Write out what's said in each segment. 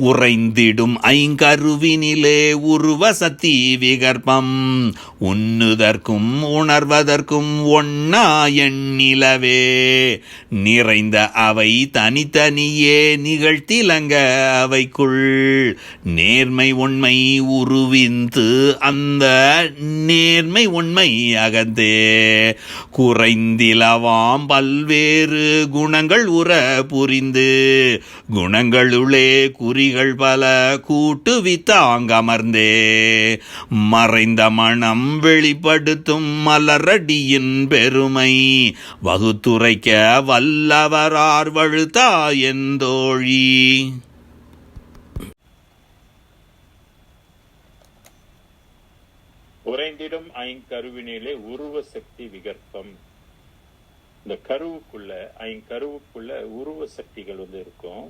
உறைந்திடும் ஐங்கருவினிலே உருவ சத்தி விகற்பம். உண்ணுதற்கும் உணர்வதற்கும் ஒண்ணா எண்ணிலவே. நிறைந்த அவை தனித்தனியே நிகழ்த்திலங்க அவைக்குள். நேர்மை உண்மை உருவிந்து அந்த நேர்மை உண்மை அகந்தே. குறைந்திலவாம் பல்வேறு குணங்கள் உற புரிந்து. குணங்களுளே குறிகள் பல கூட்டுவித்தாங்கமர்ந்தே மறைந்த மனம் வெளிப்படுத்தும் மலரடியின் பெருமை. வகுத்துரைக்க வல்லவரார் வழுத்தா எந்தோழி உறைந்திடும் ஐங்கருவினிலே உருவ சக்தி விகற்பம். இந்த கருவுக்குள்ள ஐங்கருவுக்குள்ள உருவ சக்திகள் வந்து இருக்கும்.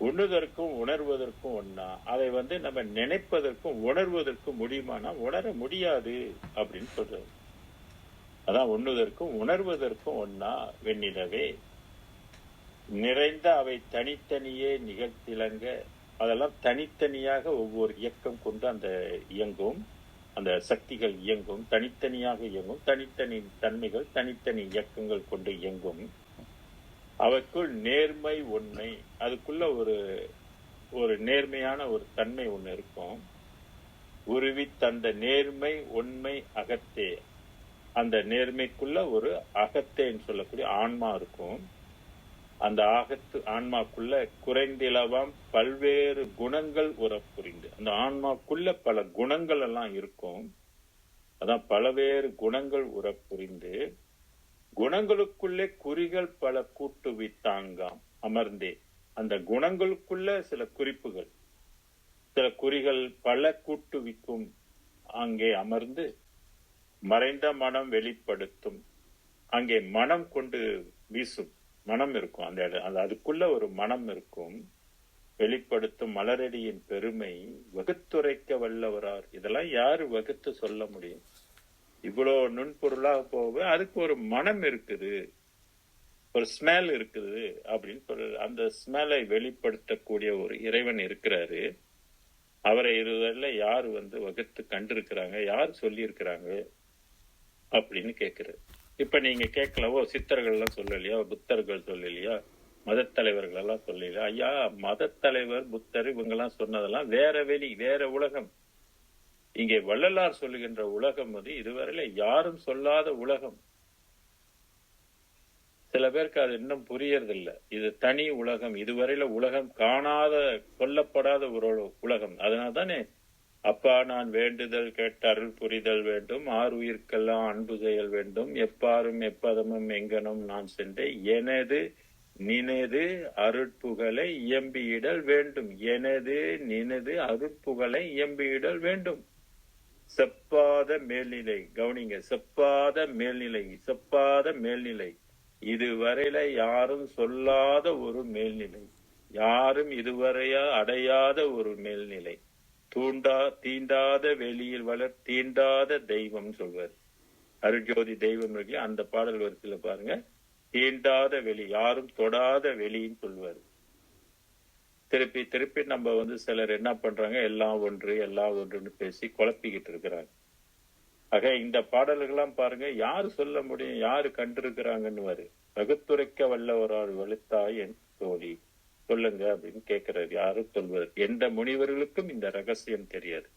உண்ணுதற்கும் உணர்வதற்கும் ஒன்னா அதை வந்து நம்ம நினைப்பதற்கும் உணர்வதற்கும் முடியுமானா உணர முடியாது அப்படின்னு சொல்றது. அதான் உண்ணுதற்கும் உணர்வதற்கும் ஒன்னா வெண்ணிலவே. நிறைந்த அவை தனித்தனியே நிகழ்த்திலங்க. அதெல்லாம் தனித்தனியாக ஒவ்வொரு இயக்கம் கொண்டு அந்த இயங்கும். அந்த சக்திகள் இயங்கும். தனித்தனியாக இயங்கும். தனித்தனி தன்மைகள் தனித்தனி இயக்கங்கள் கொண்டு இயங்கும். அவைக்குள் நேர்மை உண்மை அதுக்குள்ள ஒரு ஒரு நேர்மையான ஒரு தன்மை ஒண்ணு இருக்கும். உருவி தந்த நேர்மை உண்மை அகத்தே. அந்த நேர்மைக்குள்ள ஒரு அகத்தேன்னு சொல்லக்கூடிய ஆன்மா இருக்கும். அந்த ஆகத்து ஆன்மாக்குள்ள குறைந்திலவாம் பல்வேறு குணங்கள் உற புரிந்து அந்த ஆன்மாக்குள்ள பல குணங்கள் எல்லாம் இருக்கும். அதான் பலவேறு குணங்கள் உற புரிந்து குணங்களுக்குள்ளே குறிகள் பல கூட்டுவித்தாங்காம் அமர்ந்தே. அந்த குணங்களுக்குள்ள சில குறிப்புகள். சில குறிகள் பல கூட்டுவிக்கும் அங்கே அமர்ந்து மறைந்த மனம் வெளிப்படுத்தும். அங்கே மனம் கொண்டு வீசும். மனம் இருக்கும். அந்த இடம் அது அதுக்குள்ள ஒரு மனம் இருக்கும். வெளிப்படுத்தும் மலரடியின் பெருமை வகுத்துரைக்க வல்லவரார். இதெல்லாம் யாரு வகுத்து சொல்ல முடியும்? இவ்வளவு நுண்பொருளாக போக அதுக்கு ஒரு மனம் இருக்குது ஒரு ஸ்மெல் இருக்குது அப்படின்னு சொல்ற அந்த ஸ்மெலை வெளிப்படுத்தக்கூடிய ஒரு இறைவன் இருக்கிறாரு. அவரை இருவரில் யார் வந்து வகுத்து கண்டிருக்கிறாங்க யார் சொல்லியிருக்கிறாங்க அப்படின்னு கேட்குறது இப்ப நீங்க கேட்கலவோ சித்தர்கள் எல்லாம் சொல்லலையா புத்தர்கள் சொல்லலையா மதத் தலைவர்கள் எல்லாம் சொல்லலையா ஐயா மத தலைவர் புத்தர் இவங்க எல்லாம் சொன்னதெல்லாம் வேற வெளி வேற உலகம். இங்கே வள்ளலார் சொல்லுகின்ற உலகம் வந்து இதுவரையில யாரும் சொல்லாத உலகம். சில பேருக்கு அது இன்னும் புரியறதில்ல. இது தனி உலகம். இதுவரையில உலகம் காணாத கொல்லப்படாத ஒரு உலகம். அதனால தானே அப்பா நான் வேண்டுதல் கேட்டு அருள் புரிதல் வேண்டும் ஆறு உயிர்க்கெல்லாம் அன்பு செயல் வேண்டும். எப்பாரும் எப்பதமும் எங்கனும் நான் சென்றேன். எனது நினது அருட்புகழை இயம்பியிடல் வேண்டும். எனது நினது அருட்புகழை இயம்பியிடல் வேண்டும். செப்பாத மேல்நிலை. கவனிங்க செப்பாத மேல்நிலை செப்பாத மேல்நிலை. இதுவரையில யாரும் சொல்லாத ஒரு மேல்நிலை. யாரும் இதுவரையா அடையாத ஒரு மேல்நிலை. தூண்டா தீண்டாத வெளியில் வளர் தீண்டாத தெய்வம் சொல்வார். அருஜோதி தெய்வம் இருக்கு அந்த பாடல் வரிசையில பாருங்க. தீண்டாத வெளி யாரும் தொடாத வெளின்னு சொல்வார். திருப்பி திருப்பி நம்ம வந்து சிலர் என்ன பண்றாங்க? எல்லாம் ஒன்று எல்லாம் ஒன்றுன்னு பேசி குழப்பிக்கிட்டு இருக்கிறாங்க. ஆக இந்த பாடல்கள்லாம் பாருங்க யாரு சொல்ல முடியும்? யாரு கண்டிருக்கிறாங்கன்னு வரு வகுத்துரைக்க வல்லவரால் வலுத்தாய் என் தோழி. சொல்லுங்க அப்படின்னு கேட்கிறாரு. யாரும் சொல்வது எந்த முனிவர்களுக்கும் இந்த ரகசியம் தெரியாது.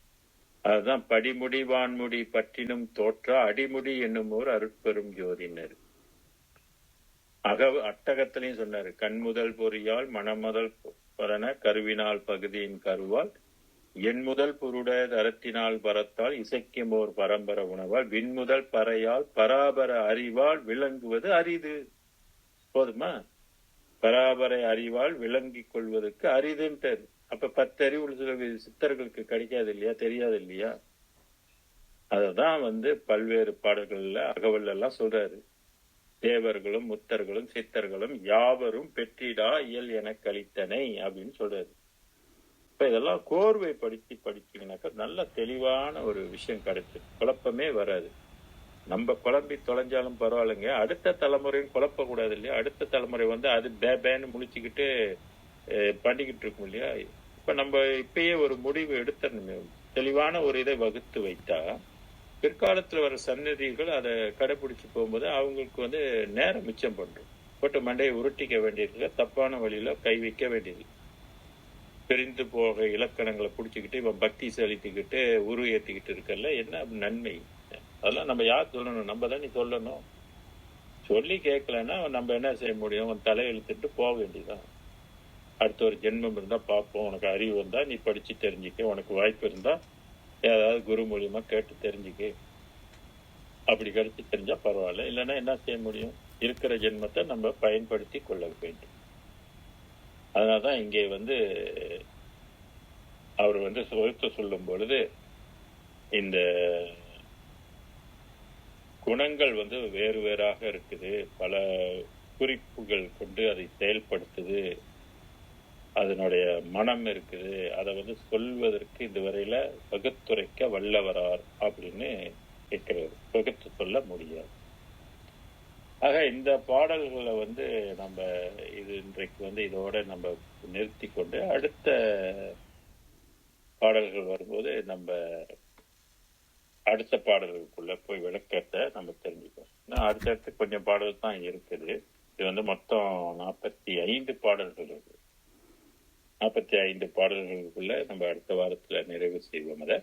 அதுதான் படிமுடி வான்முடி பற்றினும் தோற்ற அடிமுடி என்னும் ஒரு அருட்பெரும் ஜோதினர். அக அட்டகத்திலையும் சொன்னாரு கண் முதல் பொறியால் மனமுதல் பரன கருவினால் பகுதியின் கருவால் என் முதல் பொருட தரத்தினால் பரத்தால் இசைக்கும் பரம்பர உணவால் விண்முதல் பறையால் பராபர அறிவால் விளங்குவது அரிது. போதுமா? பராபரை அறிவால் விளங்கிக் கொள்வதற்கு அரிதுன்ட்டாரு அப்ப பத்தறிவு சில சித்தர்களுக்கு கிடைக்காது இல்லையா? தெரியாது இல்லையா? அததான் வந்து பல்வேறு பாடல்கள்ல அகவல் எல்லாம் சொல்றாரு. தேவர்களும் முத்தர்களும் சித்தர்களும் யாவரும் பெற்றிடா இயல் என கழித்தனை அப்படின்னு சொல்றாரு. இப்ப இதெல்லாம் கோர்வை படிச்சு படிச்சீங்கன்னாக்கா நல்ல தெளிவான ஒரு விஷயம் கிடைச்சு. குழப்பமே வராது. நம்ம குழம்பி தொலைஞ்சாலும் பரவாயில்லைங்க. அடுத்த தலைமுறையும் குழப்ப கூடாது இல்லையா? அடுத்த தலைமுறை வந்து அது பே பேன்னு முழிச்சுக்கிட்டு அஹ், பண்ணிக்கிட்டு இருக்கோம் இல்லையா? இப்ப நம்ம இப்பயே ஒரு முடிவு எடுத்தரணுமே தெளிவான ஒரு இதை வகுத்து வைத்தா பிற்காலத்தில் வர சன்னதிகள் அதை கடைபிடிச்சி போகும்போது அவங்களுக்கு வந்து நேரம் மிச்சம் பண்ணுறோம் போட்டு மண்டையை உருட்டிக்க வேண்டியது தப்பான வழியில கை வைக்க வேண்டியது. பிரிந்து போக இலக்கணங்களை பிடிச்சிக்கிட்டு இவன் பக்தி செலுத்திக்கிட்டு உரு ஏத்திக்கிட்டு இருக்கல என்ன நன்மை? அதெல்லாம் நம்ம யார் சொல்லணும்? நம்ம தான் நீ சொல்லணும். சொல்லி கேட்கலன்னா நம்ம என்ன செய்ய முடியும்? அவன் தலையெழுத்துட்டு போக வேண்டியதுதான். அடுத்த ஒரு ஜென்மம் இருந்தால் பார்ப்போம். உனக்கு அறிவு வந்தா நீ படிச்சு தெரிஞ்சுக்க. உனக்கு வாய்ப்பு இருந்தால் ஏதாவது குரு மூலியமா கேட்டு தெரிஞ்சுக்க அப்படி கிடைச்சி தெரிஞ்சா பரவாயில்ல. இல்லைன்னா என்ன செய்ய முடியும்? இருக்கிற ஜென்மத்தை நம்ம பயன்படுத்தி கொள்ள வேண்டும். அதனாலதான் இங்கே வந்து அவர் வந்து சொத்து சொல்லும் பொழுது இந்த குணங்கள் வந்து வேறு வேறாக இருக்குது. பல குறிப்புகள் கொண்டு அதை செயல்படுத்துது. அதனுடைய மனம் இருக்குது அதை வந்து சொல்வதற்கு இதுவரையில பகுத்துரைக்க வல்லவரார் அப்படின்னு கேட்கிறாரு பகுத்து சொல்ல முடியாது. ஆக இந்த பாடல்களை வந்து நம்ம இது இன்றைக்கு வந்து இதோட நம்ம நிறுத்தி கொண்டு அடுத்த பாடல்கள் வரும்போது நம்ம அடுத்த பாடல்களுக்குள்ள போய் விளக்கத்தை நம்ம தெரிஞ்சுக்கோம் அடுத்த அடுத்தடுத்து கொஞ்சம் பாடல் தான் இருக்குது. இது வந்து மொத்தம் நாற்பத்தி ஐந்து பாடல்கள் இருக்கு நாற்பத்தி ஐந்து பாடல்களுக்குள்ள நம்ம அடுத்த வாரத்துல நிறைவு செய்வோம் அதை